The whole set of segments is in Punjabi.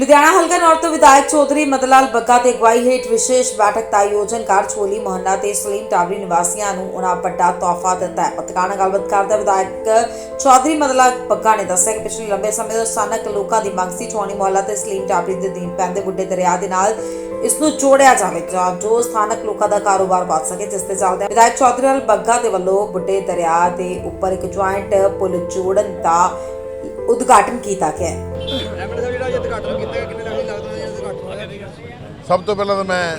ਲੁਧਿਆਣਾ ਹਲਕਾ ਨੌਰਥ ਤੋਂ ਵਿਧਾਇਕ ਚੌਧਰੀ ਮਦਲਾਲ ਬੱਗਾ ਦੇ ਅਗਵਾਈ ਹੇਠ ਵਿਸ਼ੇਸ਼ ਬੈਠਕ ਦਾ ਆਯੋਜਨ ਕਰ ਛੋਲੀ ਮੁਹੱਲਾ ਤੇ ਸਲੀਮ ਟਾਵਰੀ ਨਿਵਾਸੀਆਂ ਨੂੰ ਉਹਨਾਂ ਵੱਡਾ ਤੋਹਫਾ ਦਿੱਤਾ ਹੈ। ਪੱਤਰਕਾਰ ਨਾਲ ਗੱਲਬਾਤ ਕਰਦਾ ਵਿਧਾਇਕ ਚੌਧਰੀ ਮਦਲਾਲ ਬੱਗਾ ਨੇ ਦੱਸਿਆ ਕਿ ਪਿਛਲੇ ਲੰਬੇ ਸਮੇਂ ਤੋਂ ਸਥਾਨਕ ਲੋਕਾਂ ਦੀ ਮੰਗ ਸੀ ਛੋਣੀ ਮੁਹੱਲਾ ਤੇ ਸਲੀਮ ਟਾਵਰੀ ਦੇ ਦੀਨ ਪੈਂਦੇ ਬੁੱਢੇ ਦਰਿਆ ਦੇ ਨਾਲ ਇਸ ਨੂੰ ਜੋੜਿਆ ਜਾਵੇ, ਜੋ ਸਥਾਨਕ ਲੋਕਾਂ ਦਾ ਕਾਰੋਬਾਰ ਵੱਧ ਸਕੇ, ਜਿਸ ਦੇ ਚੱਲਦੇ ਵਿਧਾਇਕ ਚੌਧਰੀ ਲਾਲ ਬੱਗਾ ਦੇ ਵੱਲੋਂ ਬੁੱਢੇ ਦਰਿਆ ਦੇ ਉੱਪਰ ਇੱਕ ਜੁਆਇੰਟ ਪੁਲ ਜੋੜਨ ਦਾ ਉਦਘਾਟਨ ਕੀਤਾ ਗਿਆ ਸਭ ਤੋਂ ਪਹਿਲਾਂ ਤਾਂ ਮੈਂ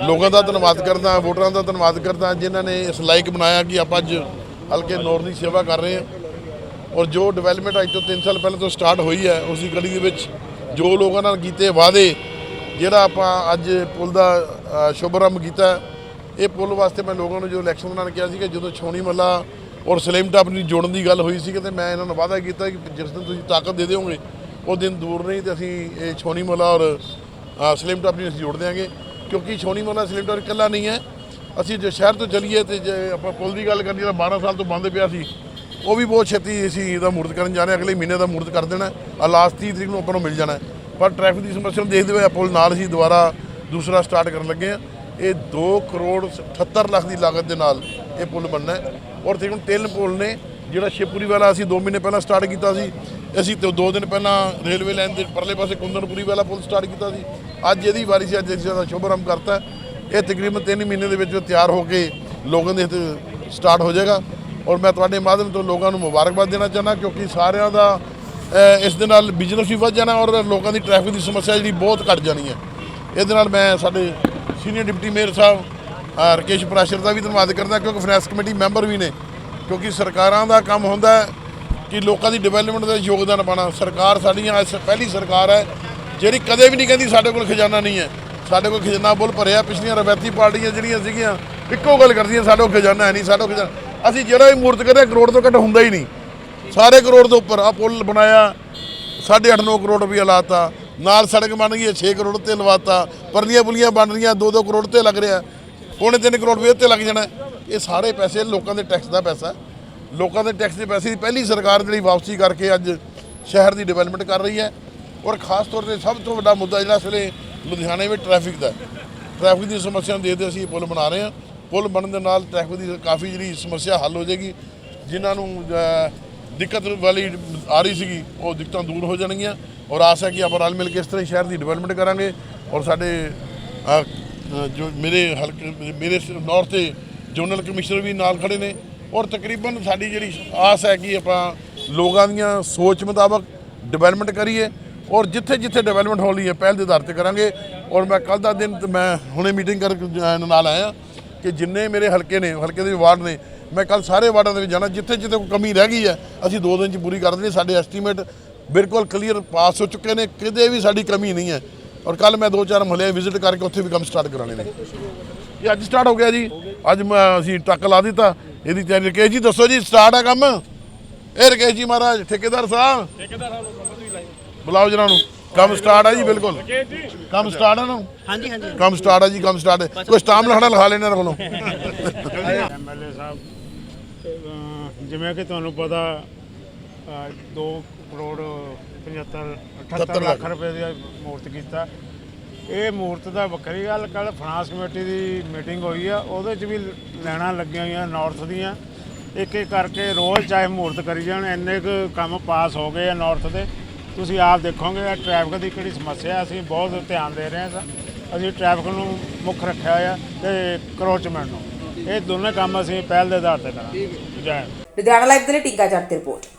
ਲੋਕਾਂ ਦਾ ਧੰਨਵਾਦ ਕਰਦਾ ਵੋਟਰਾਂ ਦਾ ਧੰਨਵਾਦ ਕਰਦਾ ਜਿਨ੍ਹਾਂ ਨੇ ਇਸ ਲਾਇਕ ਬਣਾਇਆ ਕਿ ਆਪਾਂ ਅੱਜ ਹਲਕੇ ਨੌਰ ਦੀ ਸੇਵਾ ਕਰ ਰਹੇ ਹਾਂ। ਔਰ ਜੋ ਡਿਵੈਲਪਮੈਂਟ ਅੱਜ ਤੋਂ 3 ਸਾਲ ਪਹਿਲਾਂ ਤੋਂ ਸਟਾਰਟ ਹੋਈ ਹੈ ਉਸ ਦੀ ਗਲੀ ਦੇ ਵਿੱਚ ਜੋ ਲੋਕਾਂ ਨਾਲ ਕੀਤੇ ਵਾਅਦੇ ਜਿਹੜਾ ਆਪਾਂ ਅੱਜ ਪੁਲ ਦਾ ਅ, ਸ਼ੁਭਾਰੰਭ ਕੀਤਾ ਇਹ ਪੁਲ ਵਾਸਤੇ ਮੈਂ ਲੋਕਾਂ ਨੂੰ ਜੋ ਇਲੈਕਸ਼ਨ ਬਣਾਉਣ ਕਿਹਾ ਸੀ ਕਿ ਜਦੋਂ ਛੋਣੀ ਮੱਲਾ ਔਰ ਸਲੇਮ ਟਾਪ ਨੂੰ ਜੋੜਨ ਦੀ ਗੱਲ ਹੋਈ ਸੀ ਕਿ ਤੇ ਮੈਂ ਇਹਨਾਂ ਨੂੰ ਵਾਅਦਾ ਕੀਤਾ ਕਿ ਜਿਸ ਦਿਨ ਤੁਸੀਂ ਤਾਕਤ ਦੇ ਦਿਓਗੇ ਉਹ ਦਿਨ ਦੂਰ ਨਹੀਂ ਤੇ ਅਸੀਂ ਇਹ ਛੋਨੀ ਮੱਲਾ ਔਰ ਅ, ਸਲਿਮ ਟਾਪ ਨੂੰ ਅਸੀਂ ਜੋੜ ਦਿਆਂਗੇ। ਕਿਉਂਕਿ ਛੋਨੀ ਮੋਲਾ ਸਲਿਮ ਟਾਪ ਇਕੱਲਾ ਨਹੀਂ ਹੈ। ਅਸੀਂ ਜੇ ਸ਼ਹਿਰ ਤੋਂ ਚਲੀਏ ਤੇ ਜੇ ਆਪਾਂ ਪੁਲ ਦੀ ਗੱਲ ਕਰੀਏ ਤਾਂ 12 ਸਾਲ ਤੋਂ ਬੰਦ ਪਿਆ ਸੀ। ਉਹ ਵੀ ਬਹੁਤ ਛੇਤੀ ਅਸੀਂ ਇਹਦਾ ਮੂਰਤ ਕਰਨ ਜਾ ਰਹੇ ਹਾਂ। ਅਗਲੇ ਮਹੀਨੇ ਦਾ ਮੂਰਤ ਕਰ ਦੇਣਾ ਆ ਲਾਸਟ 30 ਤਰੀਕ ਨੂੰ ਆਪਾਂ ਨੂੰ ਮਿਲ ਜਾਣਾ ਪਰ ਟ੍ਰੈਫਿਕ ਦੀ ਸਮੱਸਿਆ ਨੂੰ ਦੇਖਦੇ ਹੋਏ ਪੁਲ ਨਾਲ ਅਸੀਂ ਦੁਬਾਰਾ ਦੂਸਰਾ ਸਟਾਰਟ ਕਰਨ ਲੱਗੇ ਹਾਂ। ਇਹ 2 ਕਰੋੜ 78 ਲੱਖ ਦੀ ਲਾਗਤ ਦੇ ਨਾਲ ਇਹ ਪੁਲ ਬਣਨਾ ਹੈ। ਔਰ ਤਕਰੀਬਨ ਤਿੰਨ ਪੁਲ ਨੇ ਜਿਹੜਾ ਸ਼ਿਵਪੁਰੀ ਵਾਲਾ ਅਸੀਂ 2 ਮਹੀਨੇ ਪਹਿਲਾਂ ਸਟਾਰਟ ਕੀਤਾ ਸੀ ਅਸੀਂ ਤੇ 2 ਦਿਨ ਪਹਿਲਾਂ ਰੇਲਵੇ ਲਾਈਨ ਦੇ ਪਰਲੇ ਪਾਸੇ ਕੁੰਦਨਪੁਰੀ ਵਾਲਾ ਪੁਲ ਸਟਾਰਟ ਕੀਤਾ ਸੀ। ਅੱਜ ਇਹਦੀ ਵਾਰੀ ਸੀ ਅੱਜ ਅਸੀਂ ਦਾ ਸ਼ੁਭਾਰੰਭ ਕਰਤਾ। ਇਹ ਤਕਰੀਬਨ 3 ਮਹੀਨੇ ਦੇ ਵਿੱਚ ਤਿਆਰ ਹੋ ਕੇ ਲੋਕਾਂ ਦੇ ਸਟਾਰਟ ਹੋ ਜਾਏਗਾ। ਔਰ ਮੈਂ ਤੁਹਾਡੇ ਮਾਧਿਅਮ ਤੋਂ ਲੋਕਾਂ ਨੂੰ ਮੁਬਾਰਕਬਾਦ ਦੇਣਾ ਚਾਹੁੰਦਾ ਕਿਉਂਕਿ ਸਾਰਿਆਂ ਦਾ ਇਸ ਦੇ ਨਾਲ ਬਿਜ਼ਨਸ ਵੀ ਵੱਧ ਜਾਣਾ ਔਰ ਲੋਕਾਂ ਦੀ ਟ੍ਰੈਫਿਕ ਦੀ ਸਮੱਸਿਆ ਜਿਹੜੀ ਬਹੁਤ ਘਟ ਜਾਣੀ ਹੈ। ਇਹਦੇ ਨਾਲ ਮੈਂ ਸਾਡੇ ਸੀਨੀਅਰ ਡਿਪਟੀ ਮੇਅਰ ਸਾਹਿਬ ਅ, ਰਕੇਸ਼ ਪ੍ਰਾਸ਼ਰ ਦਾ ਵੀ ਧੰਨਵਾਦ ਕਰਦਾ ਕਿਉਂਕਿ ਫਾਈਨੈਂਸ ਕਮੇਟੀ ਮੈਂਬਰ ਵੀ ਨੇ। ਕਿਉਂਕਿ ਸਰਕਾਰਾਂ ਦਾ ਕੰਮ ਹੁੰਦਾ ਹੈ ਕਿ ਲੋਕਾਂ ਦੀ ਡਿਵੈਲਪਮੈਂਟ ਦਾ ਯੋਗਦਾਨ ਪਾਣਾ ਸਰਕਾਰ ਸਾਡੀਆਂ ਇਸ ਪਹਿਲੀ ਸਰਕਾਰ ਹੈ, ਜਿਹੜੀ ਕਦੇ ਵੀ ਨਹੀਂ ਕਹਿੰਦੀ ਸਾਡੇ ਕੋਲ ਖਜ਼ਾਨਾ ਨਹੀਂ ਹੈ। ਸਾਡੇ ਕੋਲ ਖਜ਼ਾਨਾ ਬੁੱਲ ਭਰਿਆ, ਪਿਛਲੀਆਂ ਰਵਾਇਤੀ ਪਾਰਟੀਆਂ ਜਿਹੜੀਆਂ ਸੀਗੀਆਂ, ਇੱਕੋ ਗੱਲ ਕਰਦੀਆਂ, ਸਾਡੇ ਕੋਲ ਖਜ਼ਾਨਾ ਹੈ ਨਹੀਂ, ਸਾਡੇ ਕੋਲ ਖਜ਼ਾਨਾ ਅਸੀਂ ਜਿਹੜਾ ਵੀ ਮੂਰਤ ਕਰਿਆ ਕਰੋੜ ਤੋਂ ਘੱਟ ਹੁੰਦਾ ਹੀ ਨਹੀਂ। ਸਾਰੇ ਕਰੋੜ ਤੋਂ ਉੱਪਰ ਆ ਪੁੱਲ ਬਣਾਇਆ 8.5 9 ਕਰੋੜ ਰੁਪਏ ਲਾਤਾ। ਨਾਲ ਸੜਕ ਬਣ ਗਈ ਹੈ 6 ਕਰੋੜ ਤੇ ਲਵਾਤਾ। ਪਰਲੀਆਂ ਪੁਲੀਆਂ ਬਣ ਰਹੀਆਂ 2-2 ਕਰੋੜ ਤੇ ਲੱਗ ਰਿਹਾ। ਪੌਣੇ 3 ਕਰੋੜ ਰੁਪਏ ਤੇ ਲੱਗ ਜਾਣਾ। ਇਹ ਸਾਰੇ ਪੈਸੇ, ਲੋਕਾਂ ਦੇ ਟੈਕਸ ਦਾ ਪੈਸਾ ਲੋਕਾਂ ਦੇ ਟੈਕਸ ਦੇ ਪੈਸੇ ਦੀ ਪਹਿਲੀ ਸਰਕਾਰ ਜਿਹੜੀ ਵਾਪਸੀ ਕਰਕੇ ਅੱਜ ਸ਼ਹਿਰ ਦੀ ਡਿਵੈਲਪਮੈਂਟ ਕਰ ਰਹੀ ਹੈ। ਔਰ ਖਾਸ ਤੌਰ ਤੇ ਸਭ ਤੋਂ ਵੱਡਾ ਮੁੱਦਾ ਜਿਹੜਾ ਇਸ ਵੇਲੇ ਲੁਧਿਆਣੇ ਵਿੱਚ ਟ੍ਰੈਫਿਕ ਦਾ ਹੈ। ਟ੍ਰੈਫਿਕ ਦੀ ਸਮੱਸਿਆ ਨੂੰ ਦੇਖਦੇ ਅਸੀਂ ਇਹ ਪੁਲ ਬਣਾ ਰਹੇ ਹਾਂ। ਪੁਲ ਬਣਨ ਦੇ ਨਾਲ ਟ੍ਰੈਫਿਕ ਦੀ ਕਾਫੀ ਜਿਹੜੀ ਸਮੱਸਿਆ ਹੱਲ ਹੋ ਜਾਏਗੀ। ਜਿਨ੍ਹਾਂ ਨੂੰ ਦਿੱਕਤ ਵਾਲੀ ਆ ਰਹੀ ਸੀਗੀ, ਉਹ ਦਿੱਕਤਾਂ ਦੂਰ ਹੋ ਜਾਣਗੀਆਂ। ਔਰ ਆਸ ਹੈ ਕਿ ਆਪਾਂ ਰਲ ਮਿਲ ਕੇ ਇਸ ਤਰ੍ਹਾਂ ਸ਼ਹਿਰ ਦੀ ਡਿਵੈਲਪਮੈਂਟ ਕਰਾਂਗੇ। ਔਰ ਸਾਡੇ ਜੋ ਮੇਰੇ ਹਲਕੇ, ਮੇਰੇ ਨੌਰਥ ਤੇ ਜ਼ੋਨਲ ਕਮਿਸ਼ਨਰ ਵੀ ਨਾਲ ਖੜੇ ਨੇ ਔਰ ਤਕਰੀਬਨ ਸਾਡੀ ਜਿਹੜੀ ਆਸ ਹੈ ਕਿ ਆਪਾਂ ਲੋਕਾਂ ਦੀਆਂ ਸੋਚ ਮੁਤਾਬਕ ਡਿਵੈਲਪਮੈਂਟ ਕਰੀਏ ਔਰ ਜਿੱਥੇ ਜਿੱਥੇ ਡਿਵੈਲਪਮੈਂਟ ਹੋ ਰਹੀ ਹੈ ਪਹਿਲ ਦੇ ਆਧਾਰ ਤੇ ਕਰਾਂਗੇ ਔਰ ਮੈਂ ਕੱਲ ਦਾ ਦਿਨ ਮੈਂ ਹੁਣੇ ਮੀਟਿੰਗ ਕਰ ਨਾਲ ਆਇਆ ਕਿ ਜਿੰਨੇ ਮੇਰੇ ਹਲਕੇ ਨੇ, ਹਲਕੇ ਦੇ ਵਾਰਡ ਨੇ, ਮੈਂ ਕੱਲ ਸਾਰੇ ਵਾਰਡਾਂ ਦੇ ਵਿੱਚ ਜਾਣਾ, ਜਿੱਥੇ ਜਿੱਥੇ ਕੋਈ ਕਮੀ ਰਹਿ ਗਈ ਹੈ, ਅਸੀਂ ਦੋ ਦਿਨ ਚ ਪੂਰੀ ਕਰ ਦੇਣੀ, ਸਾਡੇ ਐਸਟੀਮੇਟ ਬਿਲਕੁਲ ਕਲੀਅਰ ਪਾਸ ਹੋ ਚੁੱਕੇ ਨੇ, ਕਿਤੇ ਵੀ ਸਾਡੀ ਕਮੀ ਨਹੀਂ ਹੈ। ਔਰ ਕੱਲ ਮੈਂ ਦੋ ਚਾਰ ਮਹੱਲੇ ਵਿਜ਼ਿਟ ਕਰਕੇ ਉੱਥੇ ਵੀ ਕੰਮ ਸਟਾਰਟ ਕਰਾਣੇ ਨੇ। ਇਹ ਅੱਜ ਸਟਾਰਟ ਹੋ ਗਿਆ ਜੀ। ਅੱਜ ਮੈਂ ਅਸੀਂ ਟੱਕ ਲਾ ਦਿੱਤਾ। ਇਹਦੀ ਤਿਆਰੀ ਰਕੇਸ਼ ਜੀ ਦੱਸੋ ਜੀ ਸਟਾਰਟ ਆ ਕੰਮ? ਇਹ ਰਕੇਸ਼ ਜੀ ਮਹਾਰਾਜ ਠੇਕੇਦਾਰ ਸਾਹਿਬ? ਠੇਕੇਦਾਰ ਸਾਹਿਬ ਬੁਲਾਓ ਜਨਾਂ ਨੂੰ। ਕੰਮ ਸਟਾਰਟ ਹੈ ਜੀ ਬਿਲਕੁਲ। ਕੰਮ ਸਟਾਰਟ ਹੈ ਨਾ? ਹਾਂਜੀ ਹਾਂਜੀ। ਕੰਮ ਸਟਾਰਟ ਹੈ ਜੀ ਕੰਮ ਸਟਾਰਟ ਹੈ ਕੋਈ ਸਟਾਮ ਲਖਣਾ ਲਿਖਾ ਲੈਣਾ ਇਹਨਾਂ ਕੋਲੋਂ ਐਮਐਲਏ ਸਾਹਿਬ ਜਿਵੇਂ ਕਿ ਤੁਹਾਨੂੰ ਪਤਾ 2 ਕਰੋੜ 75 78 ਲੱਖ ਰੁਪਏ ਦੀ ਮੂਰਤ ਕੀਤਾ। ਇਹ ਮੂਰਤ ਦਾ ਵੱਖਰੀ ਗੱਲ, ਕੱਲ ਫਾਈਨਾਂਸ ਕਮੇਟੀ ਦੀ ਮੀਟਿੰਗ ਹੋਈ ਆ, ਉਹਦੇ 'ਚ ਵੀ ਲੈਣਾ ਲੱਗੀਆਂ ਹੋਈਆਂ ਨਾਰਥ ਦੀਆਂ। ਇੱਕ ਇੱਕ ਕਰਕੇ ਰੋਜ਼ ਚਾਹੇ ਮੂਰਤ ਕਰੀ ਜਾਣ, ਇੰਨੇ ਕੁ ਕੰਮ ਪਾਸ ਹੋ ਗਏ ਆ ਨਾਰਥ ਦੇ। ਤੁਸੀਂ ਆਪ ਦੇਖੋਗੇ ਆ ਟ੍ਰੈਫਿਕ ਦੀ ਕਿਹੜੀ ਸਮੱਸਿਆ, ਅਸੀਂ ਬਹੁਤ ਧਿਆਨ ਦੇ ਰਹੇ ਹਾਂ ਅਸੀਂ ਟ੍ਰੈਫਿਕ ਨੂੰ ਮੁੱਖ ਰੱਖਿਆ ਹੋਇਆ ਤੇ ਕਰੋਚਮੈਂਟ ਨੂੰ। ਇਹ ਦੋਨੇ ਕੰਮ ਅਸੀਂ ਪਹਿਲ ਦੇ ਆਧਾਰ ਤੇ ਕਰਾਂਗੇ। ਜੈ ਲੁਧਿਆਣਾ ਲਾਈਵ ਦੇ ਲਈ ਟਿੰਕਾ ਜੱਟ ਦੀ ਰਿਪੋਰਟ।